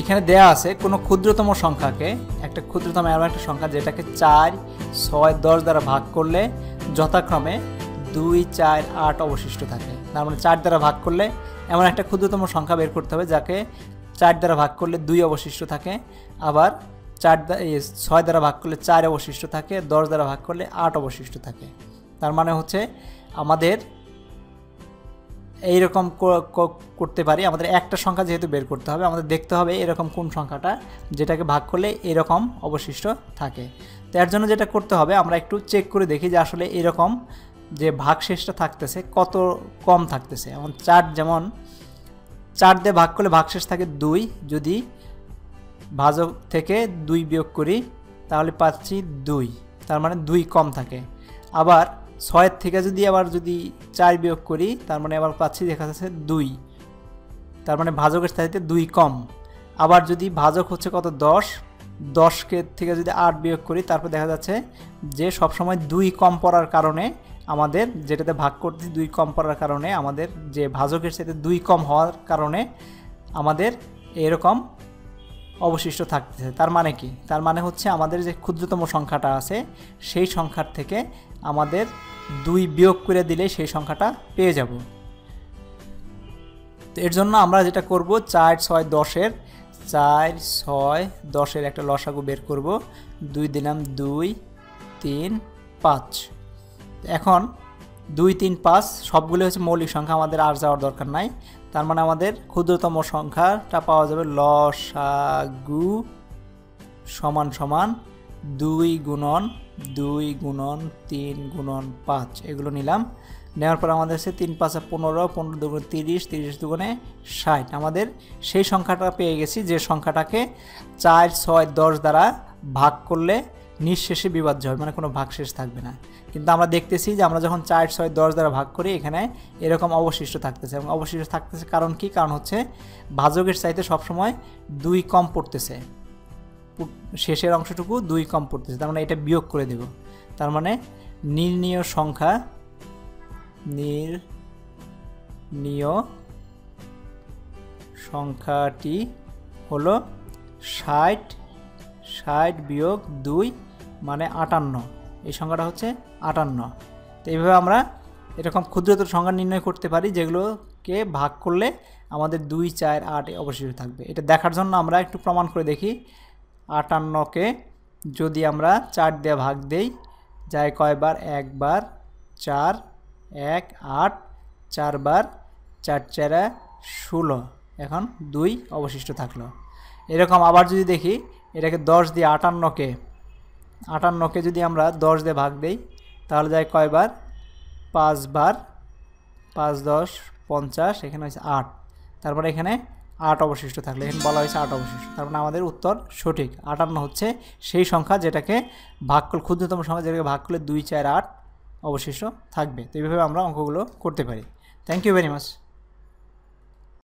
এখানে দেয়া আছে কোনো ক্ষুদ্রতম সংখ্যাকে, একটা ক্ষুদ্রতম এমন একটা সংখ্যা যেটাকে চার, ছয়, দশ দ্বারা ভাগ করলে যথাক্রমে দুই, চার, আট অবশিষ্ট থাকে। তার মানে চার দ্বারা ভাগ করলে এমন একটা ক্ষুদ্রতম সংখ্যা বের করতে হবে যাকে চার দ্বারা ভাগ করলে দুই অবশিষ্ট থাকে, আবার চার ছয় দ্বারা ভাগ করলে চার অবশিষ্ট থাকে, দশ দ্বারা ভাগ করলে আট অবশিষ্ট থাকে। তার মানে হচ্ছে আমাদের এইরকম ক- ক- করতে পারি। আমাদের একটা সংখ্যা যেহেতু বের করতে হবে, আমাদের দেখতে হবে এরকম কোন সংখ্যাটা, যেটাকে ভাগ করলে এরকম অবশিষ্ট থাকে। তো এর জন্য যেটা করতে হবে, আমরা একটু চেক করে দেখি যে আসলে এরকম যে ভাগশেষটা থাকতেছে, কত কম থাকতেছে। এমন চার, যেমন চার দিয়ে ভাগ করলে ভাগশেষ থাকে দুই, যদি ভাজক থেকে দুই বিয়োগ করি, তাহলে পাচ্ছি দুই, তার মানে দুই কম থাকে। আবার ছয়ের থেকে যদি আবার যদি চার বিয়োগ করি, তার মানে আবার পাচ্ছি দেখা যাচ্ছে দুই। তার মানে ভাজকের সাথে দুই কম। আবার যদি ভাজক হচ্ছে কত? দশ। দশকে থেকে যদি আট বিয়োগ করি, তারপর দেখা যাচ্ছে যে সবসময় দুই কম পড়ার কারণে আমাদের যেটাতে ভাগ করতে দুই কম পড়ার কারণে আমাদের যে ভাজকের সাথে দুই কম হওয়ার কারণে আমাদের এরকম অবশিষ্ট থাকতেছে। তার মানে কি? তার মানে হচ্ছে আমাদের যে ক্ষুদ্রতম সংখ্যাটা আছে, সেই সংখ্যার থেকে আমাদের দুই বিয়োগ করে দিলে সেই সংখ্যাটা পেয়ে যাব। তো এর জন্য আমরা যেটা করব, চার ছয় দশের, চার ছয় দশের একটা লসাগু বের করব। দুই দিলাম দুই, তিন, পাঁচ। এখন দুই, তিন, পাঁচ সবগুলো হচ্ছে মৌলিক সংখ্যা, আমাদের আর যাওয়ার দরকার নাই। তার মানে আমাদের ক্ষুদ্রতম সংখ্যাটা পাওয়া যাবে লসাগু সমান সমান দুই গুণন দুই গুণন, তিন গুণন পাঁচ। এগুলো নিলাম। নেওয়ার পর আমাদের আছে তিন পাঁচে পনেরো পনেরো দুগুণে তিরিশ তিরিশ দুগুণে ষাট। আমাদের সেই সংখ্যাটা পেয়ে গেছি যে সংখ্যাটাকে চার, ছয়, দশ দ্বারা ভাগ করলে নিঃশেষে বিভাজ্য হয় মানে কোনো ভাগশেষ থাকবে না। কিন্তু আমরা দেখতেছি যে আমরা যখন চার, ছয়, দশ দ্বারা ভাগ করি, এখানে এরকম অবশিষ্ট থাকতেছে। এবং অবশিষ্ট থাকতেছে কারণ কি? কারণ হচ্ছে ভাজকের চাইতে সবসময় দুই কম পড়তেছে। শেষের অংশটুকু দুই কম পড়তেছে। তার মানে এটা বিয়োগ করে দেব। তার মানে নির্ণীয় সংখ্যা নির্ণীয় সংখ্যাটি হলো ষাট ষাট বিয়োগ দুই মানে আটান্ন। এই সংখ্যাটা হচ্ছে আটান্ন। তো এইভাবে আমরা এরকম ক্ষুদ্রতর সংখ্যা নির্ণয় করতে পারি যেগুলোকে ভাগ করলে আমাদের দুই, চার, আট অবশিষ্ট থাকবে। এটা দেখার জন্য আমরা একটু প্রমাণ করে দেখি। আটান্নকে যদি আমরা চার দিয়ে ভাগ দেই, যায় কয়বার? একবার, চার, এক, আট, চারবার, চার, চারা, ষোলো। এখন দুই অবশিষ্ট থাকল। এরকম আবার যদি দেখি এটাকে দশ দিয়ে আটান্নকে আটান্নকে যদি আমরা দশ দিয়ে ভাগ দেই, তাহলে যায় কয়বার? পাঁচবার পাঁচ দশ, পঞ্চাশ, এখানে হচ্ছে আট। তারপরে এখানে আট অবশিষ্ট থাকলে, এখানে বলা হয়েছে আট অবশিষ্ট। তার মানে আমাদের উত্তর সঠিক। আটান্ন হচ্ছে সেই সংখ্যা যেটাকে ভাগ করলে, ক্ষুদ্রতম সংখ্যা যেটাকে ভাগ করলে দুই, চার, আট অবশিষ্ট থাকবে। তো এইভাবে আমরা অঙ্কগুলো করতে পারি। Thank you very much